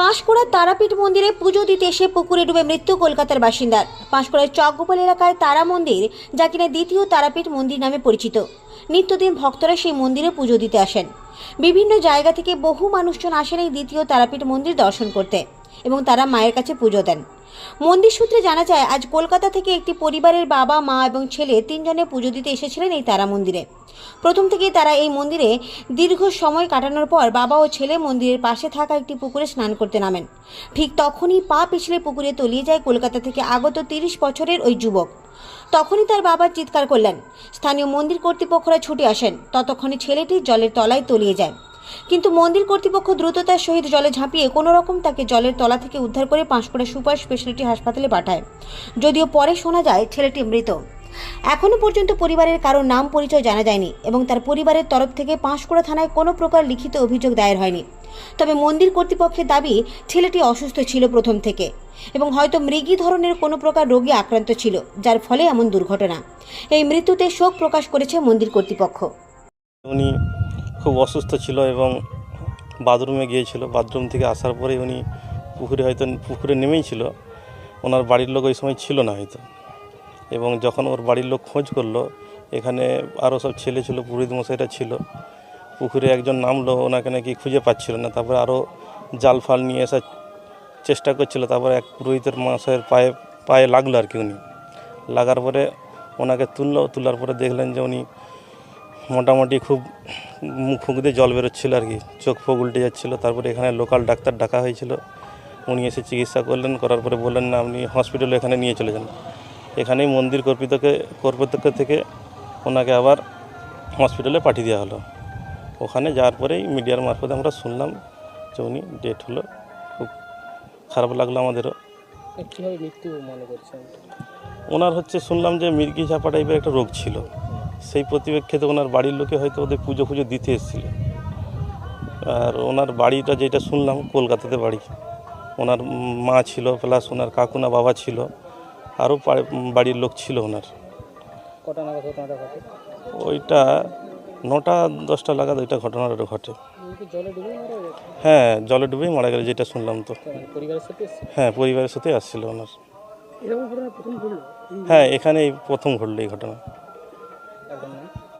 পাঁশকুড়ার তারাপীঠ মন্দিরে পুজো দিতে এসে পুকুরে ডুবে মৃত্যু কলকাতার বাসিন্দার। পাঁশকুড়ার চকগোপাল এলাকায় তারা মন্দির, যা কিনা দ্বিতীয় তারাপীঠ মন্দির নামে পরিচিত। নিত্যদিন ভক্তরা সেই মন্দিরে পুজো দিতে আসেন। বিভিন্ন জায়গা থেকে বহু মানুষজন আসেন এই দ্বিতীয় তারাপীঠ মন্দির দর্শন করতে এবং তারা মায়ের কাছে পুজো দেন। মন্দির সূত্রে জানা যায়, আজ কলকাতা থেকে একটি পরিবারের বাবা, মা এবং ছেলে তিনজনে পুজো দিতে এসেছিলেন এই তারা মন্দিরে। প্রথম থেকেই তারা এই মন্দিরে দীর্ঘ সময় কাটানোর পর বাবা ও ছেলে মন্দিরের পাশে থাকা একটি পুকুরে স্নান করতে নামেন। ঠিক তখনই পা পিছলে পুকুরে তলিয়ে যায় কলকাতা থেকে আগত তিরিশ বছরের ওই যুবক। তখনই তার বাবা চিৎকার করলেন। স্থানীয় মন্দির কর্তৃপক্ষরা ছুটে আসেন। ততক্ষণে ছেলেটি জলের তলায় তলিয়ে যায়। কিন্তু মন্দির কর্তৃপক্ষ দ্রুততার সহিত জলে ঝাঁপিয়ে কোনো রকম তাকে জলের তলা থেকে উদ্ধার করে পাঁশকুড়া সুপার স্পেশালিটি হাসপাতালে পাঠায়। যদিও পরে শোনা যায় ছেলেটি মৃত। এখনও পর্যন্ত পরিবারের কারও নাম পরিচয় জানা যায়নি এবং তার পরিবারের তরফ থেকে পাঁশকুড়া থানায় কোনো প্রকার লিখিত অভিযোগ দায়ের হয়নি। তবে মন্দির কর্তৃপক্ষের দাবি, ছেলেটি অসুস্থ ছিল প্রথম থেকে এবং হয়তো মৃগী ধরনের কোনো প্রকার রোগে আক্রান্ত ছিল, যার ফলে এমন দুর্ঘটনা। এই মৃত্যুতে শোক প্রকাশ করেছে মন্দির কর্তৃপক্ষ। উনি খুব অসুস্থ ছিল এবং বাথরুমে গিয়েছিল। বাথরুম থেকে আসার পরে উনি পুকুরে হয়তো পুকুরে নেমেই ছিল। ওনার বাড়ির লোক ওই সময় ছিল না হয়তো। এবং যখন ওর বাড়ির লোক খোঁজ করল, এখানে আরও সব ছেলে ছিল, পুরোহিত মশাইরা ছিল, পুকুরে একজন নামলো, ওনাকে নাকি খুঁজে পাচ্ছিল না। তারপরে আরও জাল ফাল নিয়ে আসার চেষ্টা করছিল, তারপরে এক পুরোহিতের মশাইয়ের পায়ে পায়ে লাগল আর কি উনি। লাগার পরে ওনাকে তুললো, তোলার পরে দেখলেন যে উনি মোটামুটি খুব মুখ ফুঁক দিয়ে জল বেরোচ্ছিল আর কি, চোখ ফোক উল্টে যাচ্ছিল। তারপরে এখানে লোকাল ডাক্তার ডাকা হয়েছিল, উনি এসে চিকিৎসা করলেন, করার পরে বললেন, না, আপনি হসপিটালে এখানে নিয়ে চলে যান। এখানেই মন্দির কর্তৃপক্ষকে কর্তৃপক্ষ থেকে ওনাকে আবার হসপিটালে পাঠিয়ে দেওয়া হলো। ওখানে যাওয়ার পরেই মিডিয়ার মারফতে আমরা শুনলাম যে উনি ডেট হলো। খুব খারাপ লাগল আমাদেরও। কীভাবে মৃত্যু মনে করছেন? ওনার হচ্ছে শুনলাম যে মির্গি চাপা টাইপের একটা রোগ ছিল। সেই প্রতিপক্ষেতে ওনার বাড়ির লোকে হয়তো ওদের পুজো ফুজো দিতে এসেছিল। আর ওনার বাড়িটা যেটা শুনলাম কলকাতাতে বাড়ি। ওনার মা ছিল প্লাস ওনার কাকুনা বাবা ছিল। আরও বাড়ির লোক ছিল ওনার। কটা নাগাদ ঘটনাটা ঘটে? ওইটা নটা দশটা লাগাদ ওইটা ঘটনাটা ঘটে। হ্যাঁ জলে ডুবেই মারা গেল যেটা শুনলাম তো। মানে হ্যাঁ পরিবারের সাথে আসছিল ওনার। হ্যাঁ এখানে প্রথম ঘটলো এই ঘটনা।